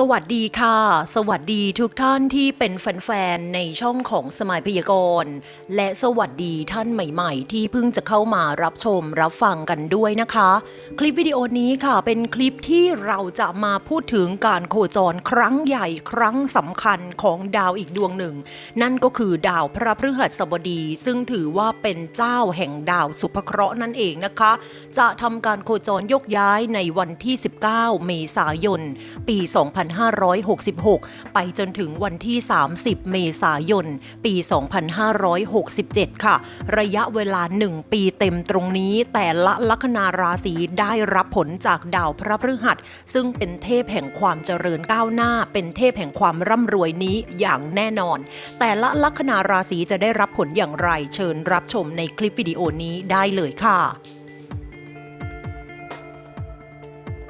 สวัสดีค่ะ สวัสดีทุกท่านที่เป็นแฟนๆในช่องของสมัยพยากรณ์และสวัสดีท่านใหม่ๆ ที่เพิ่งจะเข้ามารับชมรับฟังกันด้วยนะคะ คลิปวิดีโอนี้ค่ะ เป็นคลิปที่เราจะมาพูดถึงการโคจรครั้งใหญ่ครั้งสำคัญของดาวอีกดวงหนึ่ง นั่นก็คือดาวพระพฤหัสบดี ซึ่งถือว่าเป็นเจ้าแห่งดาวสุภเคราะห์นั่นเองนะคะ จะทำการโคจรยกย้ายในวันที่ 19 เมษายน ปี2566 ไปจนถึงวันที่ 30 เมษายน ปี 2567 ค่ะ ระยะเวลา 1 ปีเต็มตรงนี้ แต่ละลัคนาราศีได้รับผลจากดาวพระพฤหัส ซึ่งเป็นเทพแห่งความเจริญก้าวหน้า เป็นเทพแห่งความร่ำรวยนี้อย่างแน่นอน แต่ละลัคนาราศีจะได้รับผลอย่างไร เชิญรับชมในคลิปวิดีโอนี้ได้เลยค่ะ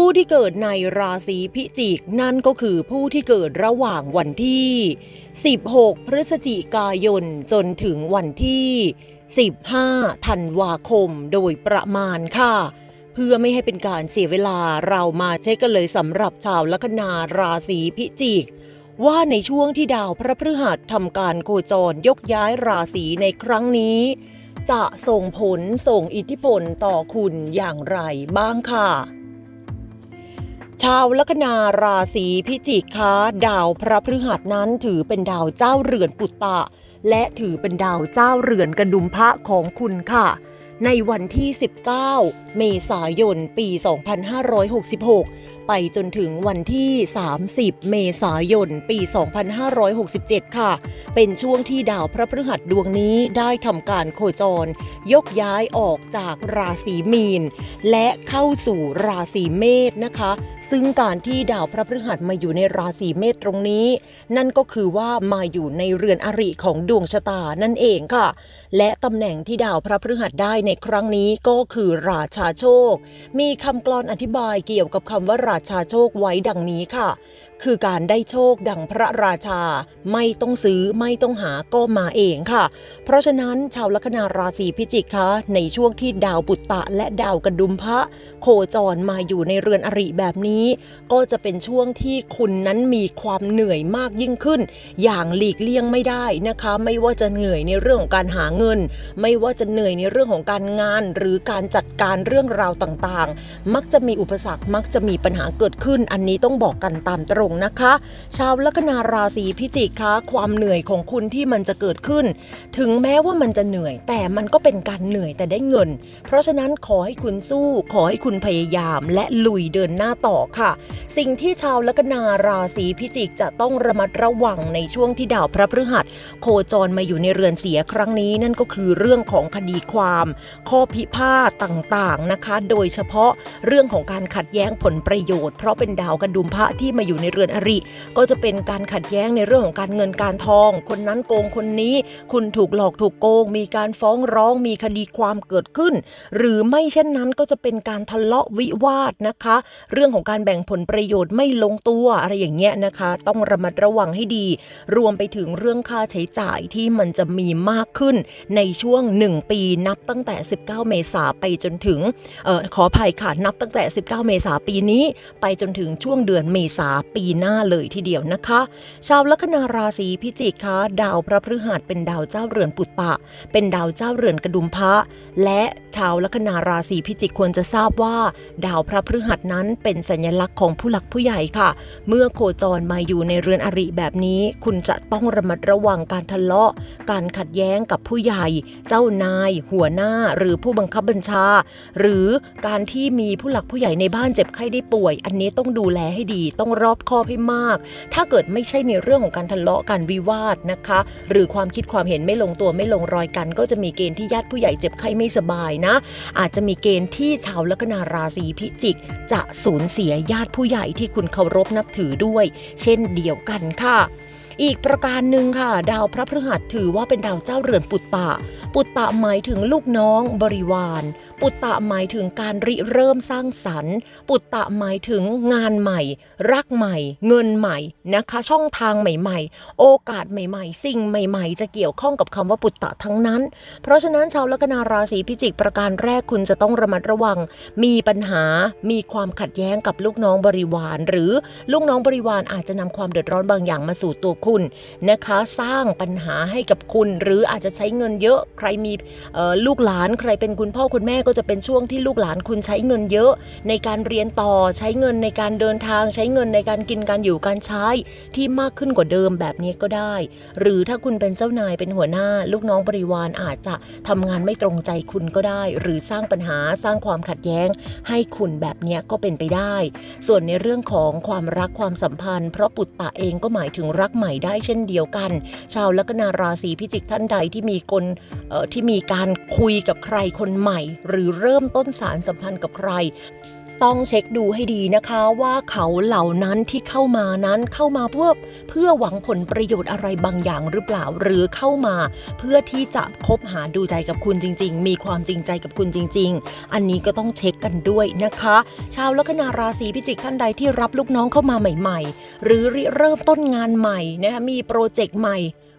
ผู้ที่เกิดในราศีพิจิกนั่นก็คือผู้ที่เกิดระหว่างวันที่ 16 พฤศจิกายนจนถึงวันที่ 15 ธันวาคมโดยประมาณค่ะ เพื่อไม่ให้เป็นการเสียเวลาเรามาเช็คกันเลยสำหรับชาวลัคนาราศีพิจิก ว่าในช่วงที่ดาวพระพฤหัสทำการโคจรยกย้ายราศีในครั้งนี้ จะส่งผลส่งอิทธิพลต่อคุณอย่างไรบ้างค่ะ ชาวลัคนาราศีพิจิกคะดาวพระพฤหัสนั้นถือเป็นดาวเจ้าเรือนปุตตะ และถือเป็นดาวเจ้าเรือนกระดุมพระของคุณค่ะ ในวันที่ 19 เมษายน ปี 2566 ไปจนถึงวันที่ 30 เมษายน ปี 2567 ค่ะ เป็นช่วงที่ดาวพระพฤหัสดวงนี้ได้ทำการโคจร ยกย้ายออกจากราศีมีน และเข้าสู่ราศีเมษนะคะ ซึ่งการที่ดาวพระพฤหัสมาอยู่ในราศีเมษตรงนี้ นั่นก็คือว่ามาอยู่ในเรือนอริของดวงชะตานั่นเองค่ะ และตำแหน่งที่ดาวพระพฤหัสได้ในครั้งนี้ก็คือราชาโชค มีคำกลอนอธิบายเกี่ยวกับคำว่าราชาโชคไว้ดังนี้ค่ะ คือการได้โชคดังพระราชา ไม่ต้องซื้อไม่ต้องหาก็มาเองค่ะ เพราะฉะนั้นชาวลัคนาราศีพิจิกคะในช่วงที่ดาวปุตตะและดาวกระดุมพระ โคจรมาอยู่ในเรือนอริแบบนี้ ก็จะเป็นช่วงที่คุณนั้นมีความเหนื่อยมากยิ่งขึ้น อย่างหลีกเลี่ยงไม่ได้นะคะ ไม่ว่าจะเหนื่อยในเรื่องของการหาเงิน ไม่ว่าจะเหนื่อยในเรื่องของการงาน หรือการจัดการเรื่องราวต่างๆ มักจะมีอุปสรรคมักจะมีปัญหาเกิดขึ้น อันนี้ต้องบอกกันตามตรงนะคะ ชาวลัคนาราศีพิจิกคะความเหนื่อยของคุณที่มันจะเกิดขึ้น ถึงแม้ว่ามันจะเหนื่อย แต่มันก็เป็นการเหนื่อยแต่ได้เงิน เพราะฉะนั้นขอให้คุณสู้ขอให้คุณพยายาม และลุยเดินหน้าต่อค่ะ สิ่งที่ชาวลัคนาราศีพิจิกจะต้องระมัดระวังในช่วงที่ดาวพระพฤหัส โคจรมาอยู่ในเรือนเสียครั้งนี้นั่นก็คือเรื่องของคดีความ ข้อพิพาทต่างๆนะคะ โดยเฉพาะเรื่องของการขัดแย้งผลประโยชน์เพราะเป็นดาวกระดุมพระที่มาอยู่ในเรือนอริ ก็จะเป็นการขัดแย้งในเรื่องของการเงินการทอง คนนั้นโกงคนนี้ คุณถูกหลอกถูกโกง มีการฟ้องร้องมีคดีความเกิดขึ้น หรือไม่เช่นนั้นก็จะเป็นการทะเลาะวิวาทนะคะ เรื่องของการแบ่งผลประโยชน์ไม่ลงตัวอะไรอย่างเงี้ยนะคะ ต้องระมัดระวังให้ดี รวมไปถึงเรื่องค่าใช้จ่ายที่มันจะมีมากขึ้นในช่วง 1 ปีนับตั้งแต่ 19 เมษาไปจนถึงออขออภัยค่ะนับตั้งแต่ 19 เมษาปีนี้ ไปจนถึงช่วงเดือนเมษาปีหน้าเลยทีเดียวนะคะ ชาวลัคนาราศีพิจิกคะดาวพระพฤหัสเป็นดาวเจ้าเรือนปุตตะ เป็นดาวเจ้าเรือนกระดุมพระ และชาวลัคนาราศีพิจิกควรจะทราบว่า ดาวพระพฤหัสนั้นเป็นสัญลักษณ์ของผู้หลักผู้ใหญ่ค่ะ เมื่อโคจรมาอยู่ในเรือนอริแบบนี้ คุณจะต้องระมัดระวังการทะเลาะ การขัดแย้งกับผู้ใหญ่ เจ้านาย หัวหน้า หรือผู้บังคับบัญชา หรือการที่มีผู้หลักผู้ใหญ่ในบ้านเจ็บไข้ได้ป่วย อันนี้ต้องดูแลให้ดีต้องรอบคอบให้มาก ถ้าเกิดไม่ใช่ในเรื่องของการทะเลาะการวิวาทนะคะ หรือความคิดความเห็นไม่ลงตัวไม่ลงรอยกัน ก็จะมีเกณฑ์ที่ญาติผู้ใหญ่เจ็บไข้ไม่สบายนะ อาจจะมีเกณฑ์ที่ชาวลัคนาราศีพิจิก จะสูญเสียญาติผู้ใหญ่ที่คุณเคารพนับถือด้วย เช่นเดียวกันค่ะ อีกประการหนึ่งค่ะ ดาวพระพฤหัสถือว่าเป็นดาวเจ้าเรือนปุตตะ ปุตตะหมายถึงลูกน้องบริวาร ปุตตะหมายถึงการริเริ่มสร้างสรรค์ ปุตตะหมายถึงงานใหม่ รักใหม่ เงินใหม่นะคะ ช่องทางใหม่ๆ โอกาสใหม่ๆ สิ่งใหม่ ๆ จะเกี่ยวข้องกับคำว่าปุตตะทั้งนั้น เพราะฉะนั้นชาวลัคนาราศีพิจิกประการแรกคุณจะต้องระมัดระวัง มีปัญหา มีความขัดแย้งกับลูกน้องบริวาร หรือลูกน้องบริวารอาจจะนำความเดือดร้อนบางอย่างมาสู่ตัวคุณนะคะ สร้างปัญหาให้กับคุณ หรืออาจจะใช้เงินเยอะ ใครมีลูกหลานใครเป็นคุณพ่อคุณแม่ก็จะเป็นช่วงที่ลูกหลานคุณใช้เงินเยอะ ในการเรียนต่อใช้เงินในการเดินทาง ใช้เงินในการกินการอยู่การใช้ที่มากขึ้นกว่าเดิมแบบนี้ก็ได้ หรือถ้าคุณเป็นเจ้านายเป็นหัวหน้า ลูกน้องบริวารอาจจะทำงานไม่ตรงใจคุณก็ได้ หรือสร้างปัญหาสร้างความขัดแย้ง ให้คุณแบบนี้ก็เป็นไปได้ ส่วนในเรื่องของความรักความสัมพันธ์ เพราะปุตตะเองก็หมายถึงรักใหม่ได้เช่นเดียวกัน ชาวลัคนาราศีพิจิกท่านใดที่มีคนที่มีการคุยกับใครคนใหม่ หรือเริ่มต้นสารสัมพันธ์กับใคร ต้องเช็คดูให้ดีนะคะว่าเขาเหล่านั้นที่เข้ามานั้นเข้ามาเพื่อเพื่อหวังผลประโยชน์อะไรบางอย่างหรือเปล่า หรือเข้ามาเพื่อที่จะคบหาดูใจกับคุณจริง ๆ มีความจริงใจกับคุณจริง ๆ อันนี้ก็ต้องเช็คกันด้วยนะคะ ชาวลัคนาราศีพิจิกท่านใดที่รับลูกน้องเข้ามาใหม่ ๆ หรือเริ่มต้นงานใหม่นะคะมีโปรเจกต์ใหม่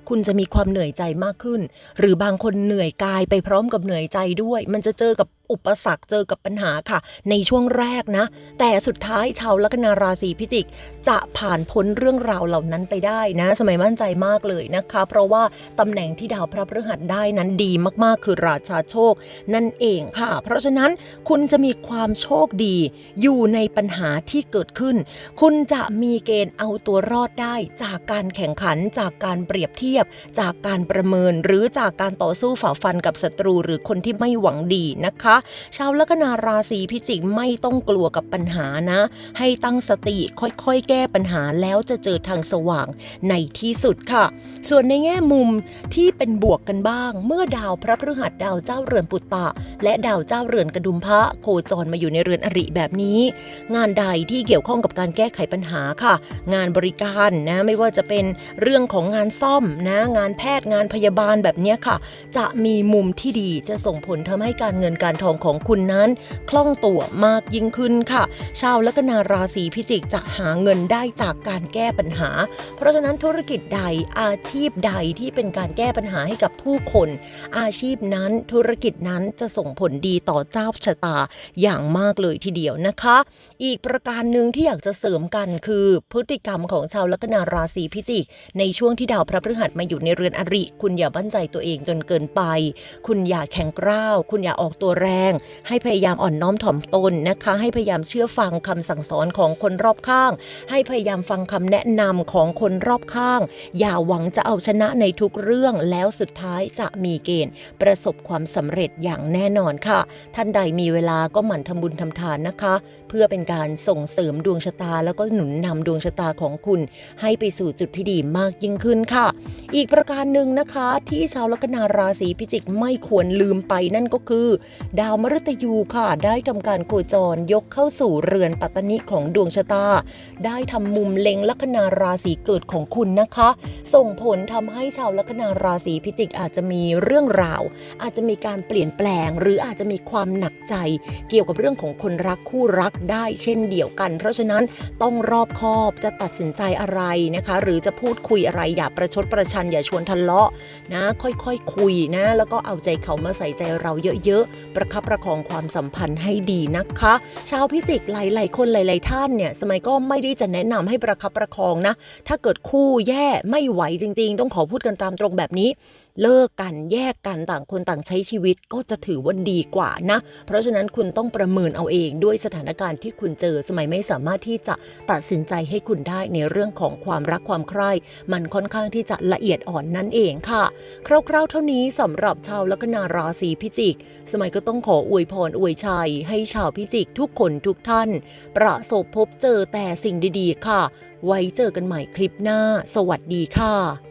คุณจะมีความเหนื่อยใจมากขึ้น หรือบางคนเหนื่อยกายไปพร้อมกับเหนื่อยใจด้วย มันจะเจอกับ อุปสรรคเจอกับปัญหาค่ะ ในช่วงแรกนะ แต่สุดท้ายชาวลัคนาราศีพิจิก จะผ่านพ้นเรื่องราวเหล่านั้นไปได้นะ สมัยมั่นใจมากเลยนะคะ เพราะว่าตำแหน่งที่ดาวพระพฤหัสได้นั้นดีมากๆ คือราชาโชค นั่นเองค่ะ เพราะฉะนั้นคุณจะมีความโชคดี อยู่ในปัญหาที่เกิดขึ้น คุณจะมีเกณฑ์เอาตัวรอดได้ จากการแข่งขันจากการเปรียบเทียบ จากการประเมินหรือจากการต่อสู้ฝ่าฟันกับศัตรูหรือคนที่ไม่หวังดีนะคะชาวลัคนาราศีพิจิกไม่ต้องกลัวกับปัญหานะ ให้ตั้งสติค่อยๆ แก้ปัญหาแล้วจะเจอทางสว่างในที่สุดค่ะ ส่วนในแง่มุมที่เป็นบวกกันบ้าง เมื่อดาวพระพฤหัสดาวเจ้าเรือนปุตตะ และดาวเจ้าเรือนกระดุมพระโคจรมาอยู่ในเรือนอริแบบนี้ งานใดที่เกี่ยวข้องกับการแก้ไขปัญหาค่ะ งานบริการนะไม่ว่าจะเป็นเรื่องของงานซ่อมนะ งานแพทย์งานพยาบาลแบบนี้ค่ะ จะมีมุมที่ดีจะส่งผลทำให้การเงินการทองของคุณนั้นคล่องตัวมากยิ่งขึ้นค่ะ ชาวลัคนาราศีพิจิกจะหาเงินได้จากการแก้ปัญหา เพราะฉะนั้นธุรกิจใดอาชีพใดที่เป็นการแก้ปัญหาให้กับผู้คน อาชีพนั้นธุรกิจนั้นจะส่งผลดีต่อเจ้าชะตาอย่างมากเลยทีเดียวนะคะ อีกประการหนึ่งที่อยากจะเสริมกันคือพฤติกรรมของชาวลัคนาราศีพิจิก ในช่วงที่ดาวพระพฤหัสมาอยู่ในเรือนอริ คุณอย่าบั้นใจตัวเองจนเกินไป คุณอย่าแข็งกร้าว คุณอย่าออกตัวแรงให้พยายามอ่อนน้อมถ่อมตนนะคะ ให้พยายามเชื่อฟังคำสั่งสอนของคนรอบข้าง ให้พยายามฟังคำแนะนำของคนรอบข้าง อย่าหวังจะเอาชนะในทุกเรื่องแล้วสุดท้ายจะมีเกณฑ์ ประสบความสำเร็จอย่างแน่นอนค่ะ ท่านใดมีเวลาก็หมั่นทำบุญทำทานนะคะ เพื่อเป็นการส่งเสริมดวงชะตา แล้วก็หนุนนำดวงชะตาของคุณให้ไปสู่จุดที่ดีมากยิ่งขึ้นค่ะ อีกประการหนึ่งนะคะ ที่ชาวลัคนาราศีพิจิกไม่ควรลืมไปนั่นก็คือ ดาวมฤตยูค่ะ ได้ทำการโคจรยกเข้าสู่เรือนปัตตนิของดวงชะตา ได้ทำมุมเล็งลัคนาราศีเกิดของคุณนะคะ ส่งผลทำให้ชาวลัคนาราศีพิจิกอาจจะมีเรื่องราว อาจจะมีการเปลี่ยนแปลง หรืออาจจะมีความหนักใจ เกี่ยวกับเรื่องของคนรักคู่รักได้เช่นเดียวกัน เพราะฉะนั้นต้องรอบคอบจะตัดสินใจอะไรนะคะ หรือจะพูดคุยอะไรอย่าประชดประชันอย่าชวนทะเลาะนะ ค่อยๆคคุยนะ แล้วก็เอาใจเขามาใส่ใจเราเยอะๆ ประคับประคองความสัมพันธ์ให้ดีนะคะ ชาวพิจิกหลาย ๆ คนหลาย ๆ ท่านเนี่ยสมัยก็ไม่ได้จะแนะนำให้ประคับประคองนะ ถ้าเกิดคู่แย่ไม่ไหวจริง ๆ ต้องขอพูดกันตามตรงแบบนี้ เลิกกันแยกกันต่างคนต่างใช้ชีวิตก็จะถือว่าดีกว่านะ เพราะฉะนั้นคุณต้องประเมินเอาเองด้วยสถานการณ์ที่คุณเจอสมัยไม่สามารถที่จะตัดสินใจให้คุณได้ในเรื่องของความรักความใคร่มันค่อนข้างที่จะละเอียดอ่อนนั่นเองค่ะ คร่าวๆ เท่านี้สำหรับชาวลัคนาราศีพิจิก สมัยก็ต้องขออวยพรอวยชัย ให้ชาวพิจิกทุกคนทุกท่าน ประสบพบเจอแต่สิ่งดีๆ ค่ะ ไว้เจอกันใหม่คลิปหน้า สวัสดีค่ะ